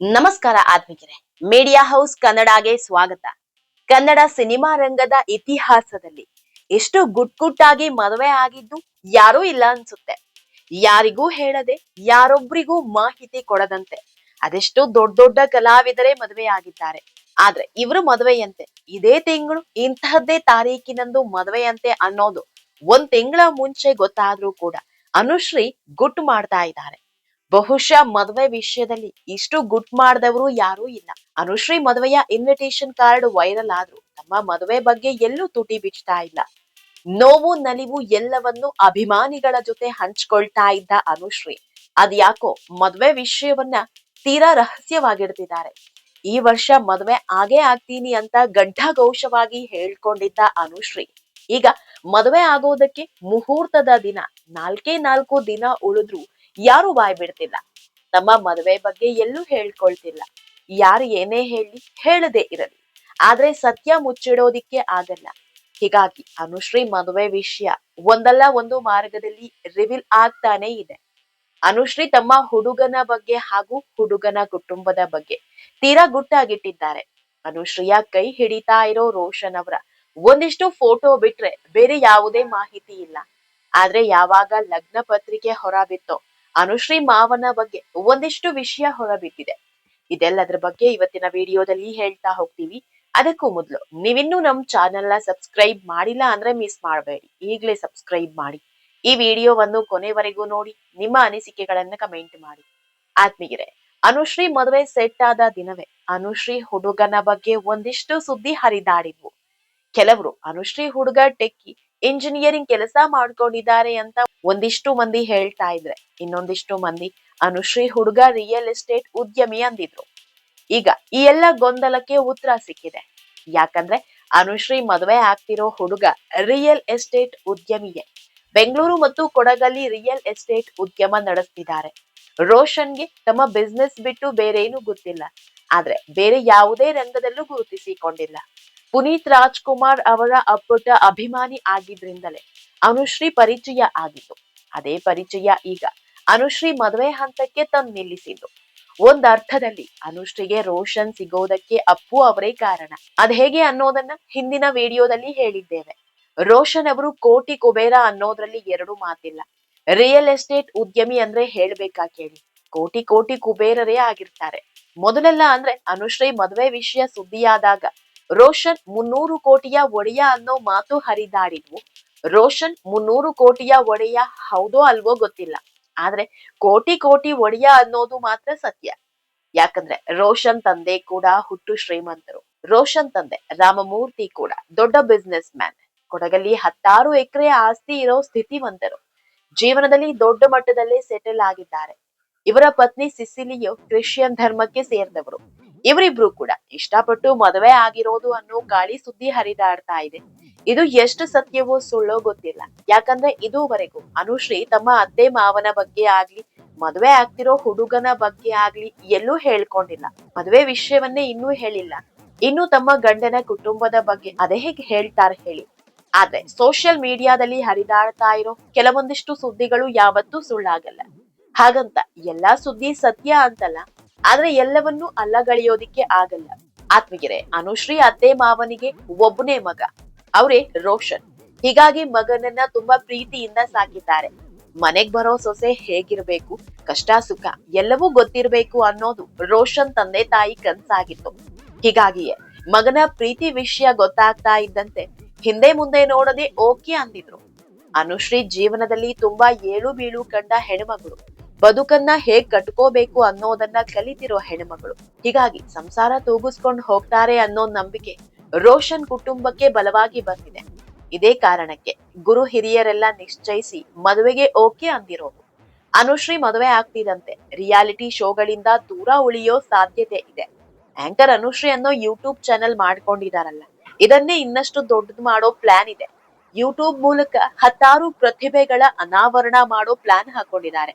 ನಮಸ್ಕಾರ ಆತ್ಮಿಕರೇ. Media house ಕನ್ನಡಗೆ ಸ್ವಾಗತ. Kannada cinema ರಂಗದ ಇತಿಹಾಸದಲ್ಲಿ ಎಷ್ಟು ಗುಟ್ ಗುಟ್ಟಾಗಿ ಮದುವೆ ಆಗಿದ್ದು ಯಾರೂ ಇಲ್ಲ ಅನ್ಸುತ್ತೆ. ಯಾರಿಗೂ ಹೇಳದೆ ಯಾರೊಬ್ಬರಿಗೂ ಮಾಹಿತಿ ಕೊಡದಂತೆ ಅದೆಷ್ಟು ದೊಡ್ಡ ದೊಡ್ಡ ಕಲಾವಿದರೇ ಮದುವೆ ಆಗಿದ್ದಾರೆ. ಆದ್ರೆ ಇವರು ಮದುವೆಯಂತೆ. ಇದೇ ತಿಂಗಳು, ಇಂತಹದ್ದೇ ತಾರೀಕಿನಂದು ಮದುವೆಯಂತೆ ಅನ್ನೋದು ಒಂದ್ ತಿಂಗಳ ಮುಂಚೆ ಗೊತ್ತಾದ್ರೂ ಕೂಡ ಅನುಶ್ರೀ ಗುಟ್ಟು ಮಾಡ್ತಾ ಇದ್ದಾರೆ. ಬಹುಶಃ ಮದುವೆ ವಿಷಯದಲ್ಲಿ ಇಷ್ಟು ಗುಟ್ ಮಾಡಿದವರು ಯಾರೂ ಇಲ್ಲ. ಅನುಶ್ರೀ ಮದುವೆಯ ಇನ್ವಿಟೇಷನ್ ಕಾರ್ಡ್ ವೈರಲ್ ಆದ್ರು ತಮ್ಮ ಮದುವೆ ಬಗ್ಗೆ ಎಲ್ಲೂ ತುಟಿ ಬಿಚ್ತಾ ಇಲ್ಲ. ನೋವು, ನಲಿವು ಎಲ್ಲವನ್ನು ಅಭಿಮಾನಿಗಳ ಜೊತೆ ಹಂಚ್ಕೊಳ್ತಾ ಇದ್ದ ಅನುಶ್ರೀ. ಅದ್ಯಾಕೋ ಮದುವೆ ವಿಷಯವನ್ನ ತೀರಾ ರಹಸ್ಯವಾಗಿಡ್ತಿದ್ದಾರೆ. ಈ ವರ್ಷ ಮದುವೆ ಆಗೇ ಆಗ್ತೀನಿ ಅಂತ ಗಡ್ಡಘೋಷವಾಗಿ ಹೇಳ್ಕೊಂಡಿದ್ದ ಅನುಶ್ರೀ. ಈಗ ಮದುವೆ ಆಗೋದಕ್ಕೆ ಮುಹೂರ್ತದ ದಿನ ನಾಲ್ಕೇ ನಾಲ್ಕು ದಿನ ಉಳಿದ್ರು ಯಾರು ಬಾಯ್ ಬಿಡ್ತಿಲ್ಲ. ತಮ್ಮ ಮದುವೆ ಬಗ್ಗೆ ಎಲ್ಲೂ ಹೇಳ್ಕೊಳ್ತಿಲ್ಲ. ಯಾರು ಏನೇ ಹೇಳಿ ಹೇಳದೆ ಇರಲಿ. ಆದ್ರೆ ಸತ್ಯ ಮುಚ್ಚಿಡೋದಿಕ್ಕೆ ಆಗಲ್ಲ. ಹೀಗಾಗಿ ಅನುಶ್ರೀ ಮದುವೆ ವಿಷಯ ಒಂದಲ್ಲ ಒಂದು ಮಾರ್ಗದಲ್ಲಿ ರಿವೀಲ್ ಆಗ್ತಾನೆ ಇದೆ. ಅನುಶ್ರೀ ತಮ್ಮ ಹುಡುಗನ ಬಗ್ಗೆ ಹಾಗೂ ಹುಡುಗನ ಕುಟುಂಬದ ಬಗ್ಗೆ ತೀರಾ ಗುಟ್ಟಾಗಿಟ್ಟಿದ್ದಾರೆ. ಅನುಶ್ರೀಯ ಕೈ ಹಿಡಿತಾ ಇರೋ ರೋಷನ್ ಅವರ ಒಂದಿಷ್ಟು ಫೋಟೋ ಬಿಟ್ರೆ ಬೇರೆ ಯಾವುದೇ ಮಾಹಿತಿ ಇಲ್ಲ. ಆದ್ರೆ ಯಾವಾಗ ಲಗ್ನ ಪತ್ರಿಕೆ ಹೊರಬಿತ್ತೋ ಅನುಶ್ರೀ ಮಾವನ ಬಗ್ಗೆ ಒಂದಿಷ್ಟು ವಿಷಯ ಹೊರಬಿದ್ದಿದೆ. ಇದೆಲ್ಲದರ ಬಗ್ಗೆ ಇವತ್ತಿನ ವಿಡಿಯೋದಲ್ಲಿ ಹೇಳ್ತಾ ಹೋಗ್ತೀವಿ. ಅದಕ್ಕೂ ಮೊದಲು ನೀವಿನ್ನೂ ನಮ್ ಚಾನೆಲ್ನ ಸಬ್ಸ್ಕ್ರೈಬ್ ಮಾಡಿಲ್ಲ ಅಂದ್ರೆ ಮಿಸ್ ಮಾಡಬೇಡಿ. ಈಗಲೇ ಸಬ್ಸ್ಕ್ರೈಬ್ ಮಾಡಿ. ಈ ವಿಡಿಯೋವನ್ನು ಕೊನೆವರೆಗೂ ನೋಡಿ, ನಿಮ್ಮ ಅನಿಸಿಕೆಗಳನ್ನ ಕಮೆಂಟ್ ಮಾಡಿ. ಆತ್ಮೀಯರೇ, ಅನುಶ್ರೀ ಮದುವೆ ಸೆಟ್ ಆದ ದಿನವೇ ಅನುಶ್ರೀ ಹುಡುಗನ ಬಗ್ಗೆ ಒಂದಿಷ್ಟು ಸುದ್ದಿ ಹರಿದಾಡಿದ್ವು. ಕೆಲವರು ಅನುಶ್ರೀ ಹುಡುಗ ಟೆಕ್ಕಿ ಇಂಜಿನಿಯರಿಂಗ್ ಕೆಲಸ ಮಾಡ್ಕೊಂಡಿದ್ದಾರೆ ಅಂತ ಒಂದಿಷ್ಟು ಮಂದಿ ಹೇಳ್ತಾ ಇದ್ರೆ. ಇನ್ನೊಂದಿಷ್ಟು ಮಂದಿ ಅನುಶ್ರೀ ಹುಡುಗ ರಿಯಲ್ ಎಸ್ಟೇಟ್ ಉದ್ಯಮಿ ಅಂದಿದ್ರು. ಈಗ ಈ ಎಲ್ಲ ಗೊಂದಲಕ್ಕೆ ಉತ್ತರ ಸಿಕ್ಕಿದೆ. ಯಾಕಂದ್ರೆ ಅನುಶ್ರೀ ಮದುವೆ ಆಗ್ತಿರೋ ಹುಡುಗ ರಿಯಲ್ ಎಸ್ಟೇಟ್ ಉದ್ಯಮಿಯೇ. ಬೆಂಗಳೂರು ಮತ್ತು ಕೊಡಗಲ್ಲಿ ರಿಯಲ್ ಎಸ್ಟೇಟ್ ಉದ್ಯಮ ನಡೆಸ್ತಿದ್ದಾರೆ. ರೋಷನ್ಗೆ ತಮ್ಮ ಬಿಸ್ನೆಸ್ ಬಿಟ್ಟು ಬೇರೇನು ಗೊತ್ತಿಲ್ಲ. ಆದ್ರೆ ಬೇರೆ ಯಾವುದೇ ರಂಗದಲ್ಲೂ ಗುರುತಿಸಿಕೊಂಡಿಲ್ಲ. ಪುನೀತ್ ರಾಜ್ಕುಮಾರ್ ಅವರ ಅಪ್ಪಟ ಅಭಿಮಾನಿ ಆಗಿದ್ರಿಂದಲೇ ಅನುಶ್ರೀ ಪರಿಚಯ ಆಗಿತ್ತು ಅದೇ ಪರಿಚಯ ಈಗ ಅನುಶ್ರೀ ಮದುವೆ ಹಂತಕ್ಕೆ ತಂದು ನಿಲ್ಲಿಸಿದ್ದು. ಒಂದ್ ಅರ್ಥದಲ್ಲಿ ಅನುಶ್ರೀಗೆ ರೋಷನ್ ಸಿಗೋದಕ್ಕೆ ಅಪ್ಪು ಅವರೇ ಕಾರಣ. ಅದ್ ಹೇಗೆ ಅನ್ನೋದನ್ನ ಹಿಂದಿನ ವಿಡಿಯೋದಲ್ಲಿ ಹೇಳಿದ್ದೇವೆ. ರೋಷನ್ ಅವರು ಕೋಟಿ ಕುಬೇರ ಅನ್ನೋದ್ರಲ್ಲಿ ಎರಡು ಮಾತಿಲ್ಲ. ರಿಯಲ್ ಎಸ್ಟೇಟ್ ಉದ್ಯಮಿ ಅಂದ್ರೆ ಹೇಳ್ಬೇಕಾ ಕೇಳಿ. ಕೋಟಿ ಕೋಟಿ ಕುಬೇರರೇ ಆಗಿರ್ತಾರೆ. ಮೊದಲೆಲ್ಲ ಅಂದ್ರೆ ಅನುಶ್ರೀ ಮದುವೆ ವಿಷಯ ಸುದ್ದಿಯಾದಾಗ ರೋಷನ್ ಮುನ್ನೂರು ಕೋಟಿಯ ಒಡೆಯ ಅನ್ನೋ ಮಾತು ಹರಿದಾಡಿದ್ವು. ರೋಷನ್ ಮುನ್ನೂರು ಕೋಟಿಯ ಒಡೆಯ ಹೌದೋ ಅಲ್ವೋ ಗೊತ್ತಿಲ್ಲ. ಆದ್ರೆ ಕೋಟಿ ಕೋಟಿ ಒಡೆಯ ಅನ್ನೋದು ಮಾತ್ರ ಸತ್ಯ. ಯಾಕಂದ್ರೆ ರೋಷನ್ ತಂದೆ ಕೂಡ ಹುಟ್ಟು ಶ್ರೀಮಂತರು. ರೋಷನ್ ತಂದೆ ರಾಮಮೂರ್ತಿ ಕೂಡ ದೊಡ್ಡ ಬಿಸ್ನೆಸ್ ಮ್ಯಾನ್ ಕೊಡಗಲ್ಲಿ ಹತ್ತಾರು ಎಕರೆ ಆಸ್ತಿ ಇರೋ ಸ್ಥಿತಿವಂತರು. ಜೀವನದಲ್ಲಿ ದೊಡ್ಡ ಮಟ್ಟದಲ್ಲಿ ಸೆಟಲ್ ಆಗಿದ್ದಾರೆ. ಇವರ ಪತ್ನಿ ಸಿಸಿಲಿಯು ಕ್ರಿಶ್ಚಿಯನ್ ಧರ್ಮಕ್ಕೆ ಸೇರಿದವರು. ಇವರಿಬ್ರು ಕೂಡ ಇಷ್ಟಪಟ್ಟು ಮದುವೆ ಆಗಿರೋದು ಅನ್ನೋ ಗಾಳಿ ಸುದ್ದಿ ಹರಿದಾಡ್ತಾ ಇದೆ. ಇದು ಎಷ್ಟು ಸತ್ಯವೋ ಸುಳ್ಳೋ ಗೊತ್ತಿಲ್ಲ. ಯಾಕಂದ್ರೆ ಇದುವರೆಗೂ ಅನುಶ್ರೀ ತಮ್ಮ ಅತ್ತೆ ಮಾವನ ಬಗ್ಗೆ ಆಗ್ಲಿ, ಮದುವೆ ಆಗ್ತಿರೋ ಹುಡುಗನ ಬಗ್ಗೆ ಆಗ್ಲಿ ಎಲ್ಲೂ ಹೇಳ್ಕೊಂಡಿಲ್ಲ. ಮದುವೆ ವಿಷಯವನ್ನೇ ಇನ್ನೂ ಹೇಳಿಲ್ಲ. ಇನ್ನು ತಮ್ಮ ಗಂಡನ ಕುಟುಂಬದ ಬಗ್ಗೆ ಅದೇ ಹೇಗೆ ಹೇಳ್ತಾರೆ ಹೇಳಿ. ಆದ್ರೆ ಸೋಷಿಯಲ್ ಮೀಡಿಯಾದಲ್ಲಿ ಹರಿದಾಡ್ತಾ ಇರೋ ಕೆಲವೊಂದಿಷ್ಟು ಸುದ್ದಿಗಳು ಯಾವತ್ತೂ ಸುಳ್ಳಾಗಲ್ಲ. ಹಾಗಂತ ಎಲ್ಲಾ ಸುದ್ದಿ ಸತ್ಯ ಅಂತಲ್ಲ ಆದ್ರೆ ಎಲ್ಲವನ್ನೂ ಅಲ್ಲಗಳೆಯೋದಿಕ್ಕೆ ಆಗಲ್ಲ. ಆತ್ಮಗಿರೆ ಅನುಶ್ರೀ ಅತ್ತೆ ಮಾವನಿಗೆ ಒಬ್ಬನೇ ಮಗ. ಅವರೇ ರೋಷನ್. ಹೀಗಾಗಿ ಮಗನನ್ನ ತುಂಬಾ ಪ್ರೀತಿಯಿಂದ ಸಾಕಿದ್ದಾರೆ. ಮನೆಗ್ ಬರೋ ಸೊಸೆ ಹೇಗಿರ್ಬೇಕು, ಕಷ್ಟ ಸುಖ ಎಲ್ಲವೂ ಗೊತ್ತಿರ್ಬೇಕು ಅನ್ನೋದು ರೋಷನ್ ತಂದೆ ತಾಯಿ ಕನ್ಸಾಗಿತ್ತು. ಹೀಗಾಗಿಯೇ ಮಗನ ಪ್ರೀತಿ ವಿಷಯ ಗೊತ್ತಾಗ್ತಾ ಇದ್ದಂತೆ ಹಿಂದೆ ಮುಂದೆ ನೋಡದೆ ಓಕೆ ಅಂದಿದ್ರು. ಅನುಶ್ರೀ ಜೀವನದಲ್ಲಿ ತುಂಬಾ ಏಳು ಬೀಳು ಕಂಡ ಹೆಣ್ಮಗಳು. ಬದುಕನ್ನ ಹೇಗ್ ಕಟ್ಕೋಬೇಕು ಅನ್ನೋದನ್ನ ಕಲಿತಿರೋ ಹೆಣ್ಮಗಳು. ಹೀಗಾಗಿ ಸಂಸಾರ ತೂಗಿಸ್ಕೊಂಡು ಹೋಗ್ತಾರೆ ಅನ್ನೋ ನಂಬಿಕೆ ರೋಷನ್ ಕುಟುಂಬಕ್ಕೆ ಬಲವಾಗಿ ಬಂದಿದೆ. ಇದೇ ಕಾರಣಕ್ಕೆ ಗುರು ಹಿರಿಯರೆಲ್ಲ ನಿಶ್ಚಯಿಸಿ ಮದುವೆಗೆ ಓಕೆ ಅಂದಿರೋದು. ಅನುಶ್ರೀ ಮದುವೆ ಆಗ್ತಿದಂತೆ ರಿಯಾಲಿಟಿ ಶೋಗಳಿಂದ ದೂರ ಉಳಿಯೋ ಸಾಧ್ಯತೆ ಇದೆ. ಆಂಕರ್ ಅನುಶ್ರೀ ಅನ್ನೋ ಯೂಟ್ಯೂಬ್ ಚಾನೆಲ್ ಮಾಡ್ಕೊಂಡಿದಾರಲ್ಲ, ಇದನ್ನೇ ಇನ್ನಷ್ಟು ದೊಡ್ಡದು ಮಾಡೋ ಪ್ಲಾನ್ ಇದೆ. ಯೂಟ್ಯೂಬ್ ಮೂಲಕ ಹತ್ತಾರು ಪ್ರತಿಭೆಗಳ ಅನಾವರಣ ಮಾಡೋ ಪ್ಲಾನ್ ಹಾಕೊಂಡಿದ್ದಾರೆ.